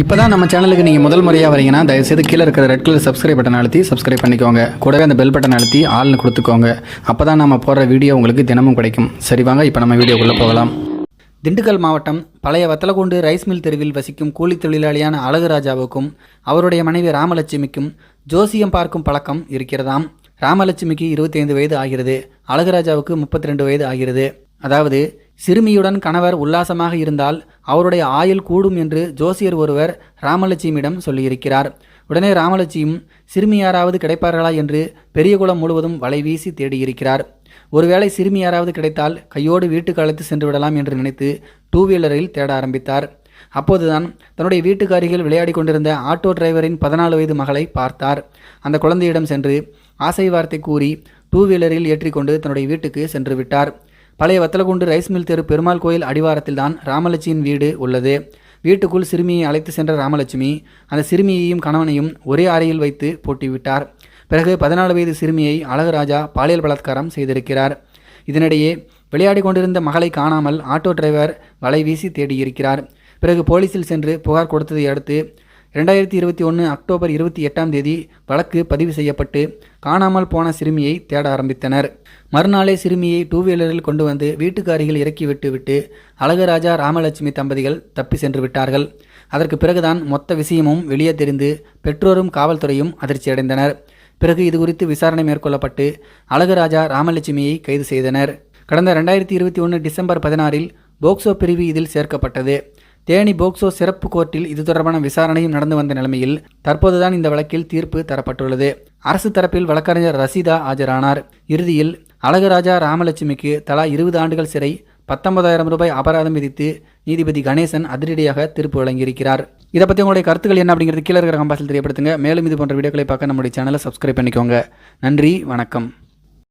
இப்போ தான் நம்ம சேனலுக்கு நீங்கள் முதல் முறையாக வரீங்கன்னா தயவுசெய்து கீழே இருக்கிற ரெட் கலர் சப்ஸ்கிரைப் பட்டன் அழுத்தி சப்ஸ்கிரைப் பண்ணிக்கோங்க. கூடவே அந்த பெல் பட்டன் அழுத்தி ஆள்னு கொடுத்துக்கோங்க. அப்போ தான் நம்ம போடுற வீடியோ உங்களுக்கு தினமும் கிடைக்கும். சரி வாங்க இப்போ நம்ம வீடியோக்குள்ளே போகலாம். திண்டுக்கல் மாவட்டம் பழைய வத்தலகுண்டு ரைஸ் மில் தெருவில் வசிக்கும் கூலி தொழிலாளியான அழகுராஜாவுக்கும் அவருடைய மனைவி ராமலட்சுமிக்கும் ஜோசியம் பார்க்கும் பழக்கம் இருக்கிறதாம். ராமலட்சுமிக்கு 25 வயது ஆகிறது. அழகுராஜாவுக்கு 32 வயது ஆகிறது. அதாவது சிறுமியுடன் கணவர் உல்லாசமாக இருந்தால் அவருடைய ஆயுள் கூடும் என்று ஜோசியர் ஒருவர் ராமலட்சுமியிடம் சொல்லியிருக்கிறார். உடனே ராமலட்சுமியும் சிறுமி யாராவது கிடைப்பார்களா? என்று பெரியகுளம் முழுவதும் வலை வீசி தேடியிருக்கிறார். ஒருவேளை சிறுமி யாராவது கிடைத்தால் கையோடு வீட்டுக்கு அழைத்து சென்று விடலாம் என்று நினைத்து டூ வீலரில் தேட ஆரம்பித்தார். அப்போதுதான் தன்னுடைய வீட்டுக்கு அருகில் விளையாடி கொண்டிருந்த ஆட்டோ டிரைவரின் பதினாலு வயது மகளை பார்த்தார். அந்த குழந்தையிடம் சென்று ஆசை வார்த்தை கூறி டூ வீலரில் ஏற்றிக்கொண்டு தன்னுடைய வீட்டுக்கு சென்று விட்டார். பழைய வத்தலகுண்டு ரைஸ் மில் தெரு பெருமாள் கோயில் அடிவாரத்தில்தான் ராமலட்சுமியின் வீடு உள்ளது. வீட்டுக்குள் சிறுமியை அழைத்து சென்ற ராமலட்சுமி அந்த சிறுமியையும் கணவனையும் ஒரே அறையில் வைத்து போட்டிவிட்டார். பிறகு பதினாலு வயது சிறுமியை அழகராஜா பாலியல் பலாத்காரம் செய்திருக்கிறார். இதனிடையே விளையாடி கொண்டிருந்த மகளை காணாமல் ஆட்டோ டிரைவர் வலை வீசி தேடியிருக்கிறார். பிறகு போலீசில் சென்று புகார் கொடுத்ததை அடுத்து ரெண்டாயிரத்தி இருபத்தி ஒன்று அக்டோபர் இருபத்தி எட்டாம் தேதி வழக்கு பதிவு செய்யப்பட்டு காணாமல் போன சிறுமியை தேட ஆரம்பித்தனர். மறுநாளே சிறுமியை டூ வீலரில் கொண்டு வந்து வீட்டுக்கு அருகில் விட்டுவிட்டு அழகராஜா ராமலட்சுமி தம்பதிகள் தப்பி சென்று விட்டார்கள். அதற்கு பிறகுதான் மொத்த விஷயமும் வெளியே தெரிந்து பெற்றோரும் காவல்துறையும் அதிர்ச்சியடைந்தனர் பிறகு இது குறித்து விசாரணை மேற்கொள்ளப்பட்டு அழகராஜா ராமலட்சுமியை கைது செய்தனர். கடந்த ரெண்டாயிரத்தி இருபத்தி ஒன்று டிசம்பர் பதினாறில் போக்சோ பிரிவு இதில் சேர்க்கப்பட்டது. தேனி போக்சோ சிறப்பு கோர்ட்டில் இது தொடர்பான விசாரணையும் நடந்து வந்த நிலைமையில் தற்போதுதான் இந்த வழக்கில் தீர்ப்பு தரப்பட்டுள்ளது. அரசு தரப்பில் வழக்கறிஞர் ரசீதா ஆஜரானார். இறுதியில் அழகுராஜா ராமலட்சுமிக்கு தலா இருபது ஆண்டுகள் சிறை பத்தொன்பதாயிரம் ரூபாய் அபராதம் விதித்து நீதிபதி கணேசன் அதிரடியாக தீர்ப்பு வழங்கியிருக்கிறார். இதை பற்றி உங்களுடைய கருத்துக்கள் என்ன அப்படிங்கிறது கீழே இருக்கிற கம்பாசில் தெரியப்படுத்துங்க. மேலும் இது போன்ற வீடியோக்களை பார்க்க நம்முடைய சேனலை சப்ஸ்கிரைப் பண்ணிக்கோங்க. நன்றி வணக்கம்.